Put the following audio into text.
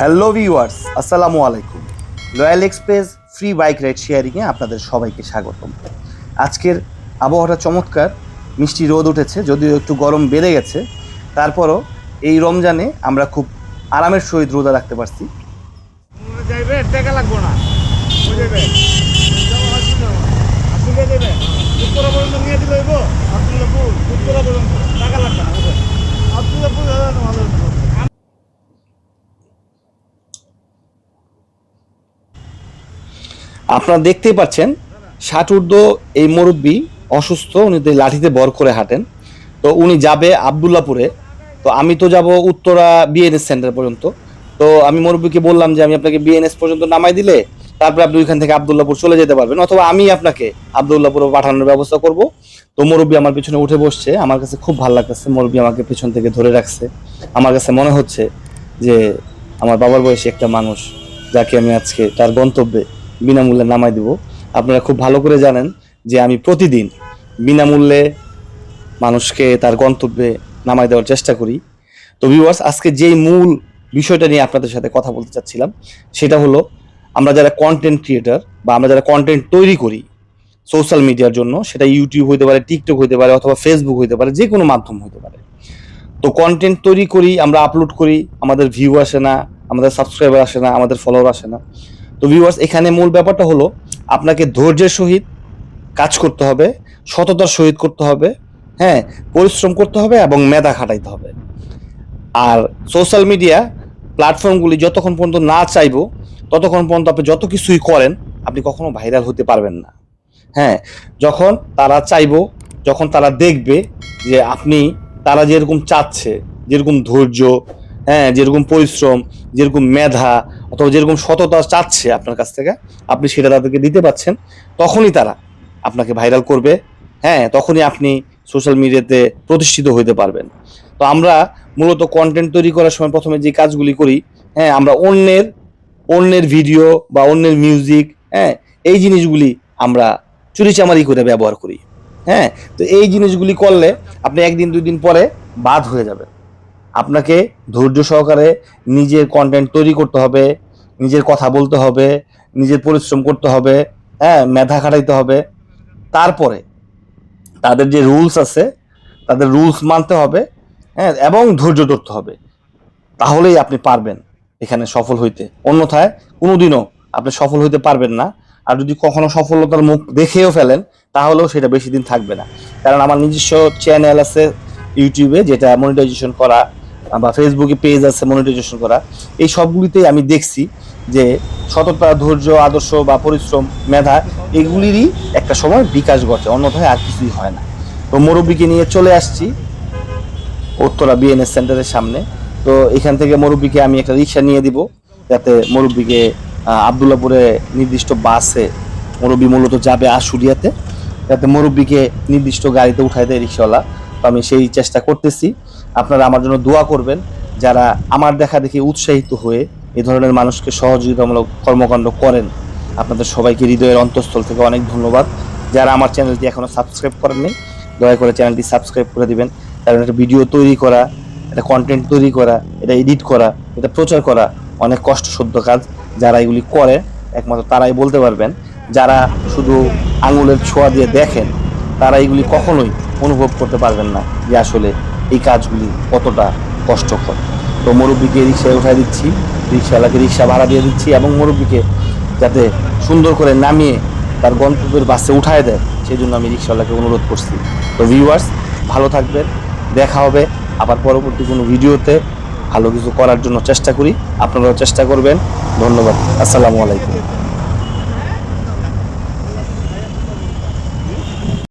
Hello viewers, আসসালামু আলাইকুম। Royal express free bike ride শেয়ারিংয়ে আপনাদের সবাইকে স্বাগতম। আজকের আবহাওয়াটা চমৎকার, মিষ্টি রোদ উঠেছে, যদিও একটু গরম বেড়ে গেছে। তারপরও এই রমজানে আমরা খুব আরামের সহিত রোজা রাখতে পারছি। না ও যাইবে আসলে দেবে উত্তরা পর্যন্ত নিয়ে দিলে হইব আব্দুল্লাপুর উত্তরা পর্যন্ত টাকা লাগবে না বুঝলেন আব্দুল্লাপুর ভালো আপনারা দেখতেই পাচ্ছেন, ষাট ঊর্ধ্ব এই মুরব্বী অসুস্থ, উনি তো লাঠিতে বর করে হাঁটেন, তো উনি যাবে আবদুল্লাপুরে। তো আমি তো যাব উত্তরা বিএনএস সেন্টার পর্যন্ত। তো আমি মুরব্বীকে বললাম যে, আমি আপনাকে বিএনএস পর্যন্ত নামাই দিলে, তারপরে আপনি ওইখান থেকে আবদুল্লাপুর চলে যেতে পারবেন, অথবা আমি আপনাকে আবদুল্লাপুর পাঠানোর ব্যবস্থা করব। তো মুরব্বী আমার পিছনে উঠে বসছে। আমার কাছে খুব ভালো লাগতেছে, মুরব্বী আমাকে পিছন থেকে ধরে রাখছে। আমার কাছে মনে হচ্ছে যে, আমার বাবার বয়সী একটা মানুষ, যাকে আমি আজকে তার গন্তব্যে বিনামূল্যে নামাই দিব। আপনারা খুব ভালো করে জানেন যে আমি প্রতিদিন বিনামূল্যে মানুষকে তার গন্তব্যে নামাই দেওয়ার চেষ্টা করি। তো ভিউয়ার্স আজকে যেই মূল বিষয়টা নিয়ে আপনাদের সাথে কথা বলতে চাচ্ছিলাম, সেটা হলো আমরা যারা কন্টেন্ট ক্রিয়েটার বা আমরা যারা কন্টেন্ট তৈরি করি সোশ্যাল মিডিয়ার জন্য, সেটা ইউটিউব হইতে পারে টিকটক হইতে পারে অথবা ফেসবুক হইতে পারে, যে কোনো মাধ্যম হইতে পারে। তো কন্টেন্ট তৈরি করি, আমরা আপলোড করি, আমাদের ভিউ আসে না, আমাদের সাবস্ক্রাইবার আসে না, আমাদের ফলোয়ার আসে না। তো ভিউয়ার্স এখানে মূল ব্যাপারটা হলো, আপনাকে ধৈর্যের সহিত কাজ করতে হবে, সততার সহিত করতে হবে হ্যাঁ পরিশ্রম করতে হবে এবং মেধা খাটাইতে হবে। আর সোশ্যাল মিডিয়া প্ল্যাটফর্মগুলি যতক্ষণ পর্যন্ত না চাইব, ততক্ষণ পর্যন্ত আপনি যত কিছুই করেন, আপনি কখনো ভাইরাল হতে পারবেন না। হ্যাঁ যখন তারা চাইব, যখন তারা দেখবে যে আপনি, তারা যেরকম চাচ্ছে, যেরকম ধৈর্য হ্যাঁ যেরকম পরিশ্রম, যেরকম মেধা অথবা যেরকম সততা চাচ্ছে আপনার কাছ থেকে, আপনি সেটা তাদেরকে দিতে পাচ্ছেন, তখনই তারা আপনাকে ভাইরাল করবে। হ্যাঁ তখনই আপনি সোশ্যাল মিডিয়াতে প্রতিষ্ঠিত হইতে পারবেন। তো আমরা মূলত কন্টেন্ট তৈরি করার সময় প্রথমে যে কাজগুলি করি হ্যাঁ আমরা অন্যের অন্যের ভিডিও বা অন্যের মিউজিক হ্যাঁ এই জিনিসগুলি আমরা চুরিচামারি করে ব্যবহার করি। হ্যাঁ তো এই জিনিসগুলি করলে আপনি একদিন দুই দিন পরে বাদ হয়ে যাবেন। আপনাকে ধৈর্য সহকারে নিজের কন্টেন্ট তৈরি করতে হবে নিজের কথা বলতে হবে, নিজের পরিশ্রম করতে হবে হ্যাঁ মেধা খাটাইতে হবে। তারপরে তাদের যে রুলস আছে, তাদের রুলস মানতে হবে হ্যাঁ এবং ধৈর্য ধরতে হবে। তাহলেই আপনি পারবেন এখানে সফল হইতে। অন্যথায় কোনোদিনও আপনি সফল হইতে পারবেন না। আর যদি কখনো সফলতার মুখ দেখেও ফেলেন, তাহলেও সেটা বেশি দিন থাকবে না। কারণ আমার নিজস্ব চ্যানেল আছে ইউটিউবে, যেটা মনিটাইজেশন করা বা ফেসবুকে পেজ আছে মনিটাইজেশন করা, এই সবগুলিতেই আমি দেখছি যে সততা, ধৈর্য, আদর্শ বা পরিশ্রম, মেধা, এগুলিরই একটা সময় বিকাশ ঘটে, অন্যথায় আর কিছুই হয় না। তো মুরব্বীকে নিয়ে চলে আসছি উত্তরা বিএনএস সেন্টারের সামনে। তো এখান থেকে মুরব্বীকে আমি একটা রিক্সা নিয়ে দিব, যাতে মুরব্বীকে আবদুল্লাপুরে নির্দিষ্ট বাসে মুরব্বী মূলত যাবে আশুলিয়াতে যাতে মুরব্বীকে নির্দিষ্ট গাড়িতে উঠাই দেয় রিক্সাওয়ালা। তো আমি সেই চেষ্টা করতেছি। আপনারা আমার জন্য দোয়া করবেন, যারা আমার দেখা দেখি উৎসাহিত হয়ে এ ধরনের মানুষকে সহযোগিতামূলক কর্মকাণ্ড করেন। আপনাদের সবাইকে হৃদয়ের অন্তঃস্থল থেকে অনেক ধন্যবাদ। যারা আমার চ্যানেলটি এখনও সাবস্ক্রাইব করেননি, দয়া করে চ্যানেলটি সাবস্ক্রাইব করে দিবেন। কারণ একটা ভিডিও তৈরি করা, এটা কন্টেন্ট তৈরি করা, এটা এডিট করা, এটা প্রচার করা অনেক কষ্টসাধ্য কাজ। যারা এগুলি করে, একমাত্র তারাই বলতে পারবেন। যারা শুধু আঙুলের ছোঁয়া দিয়ে দেখেন, তারা এগুলি কখনোই অনুভব করতে পারবেন না যে আসলে এই কাজগুলি কতটা কষ্টকর। তো মুরব্বীকে রিক্সায় উঠাই দিচ্ছি, রিক্সাওয়ালাকে রিক্সা ভাড়া দিয়ে দিচ্ছি এবং মুরব্বীকে যাতে সুন্দর করে নামিয়ে তার গন্তব্যের বাসে উঠায় দেয় সেই জন্য আমি রিক্সাওয়ালাকে অনুরোধ করছি। তো ভিউয়ার্স ভালো থাকবেন, দেখা হবে আবার পরবর্তী কোনো ভিডিওতে। ভালো কিছু করার জন্য চেষ্টা করি, আপনারাও চেষ্টা করবেন। ধন্যবাদ, আসসালামু আলাইকুম।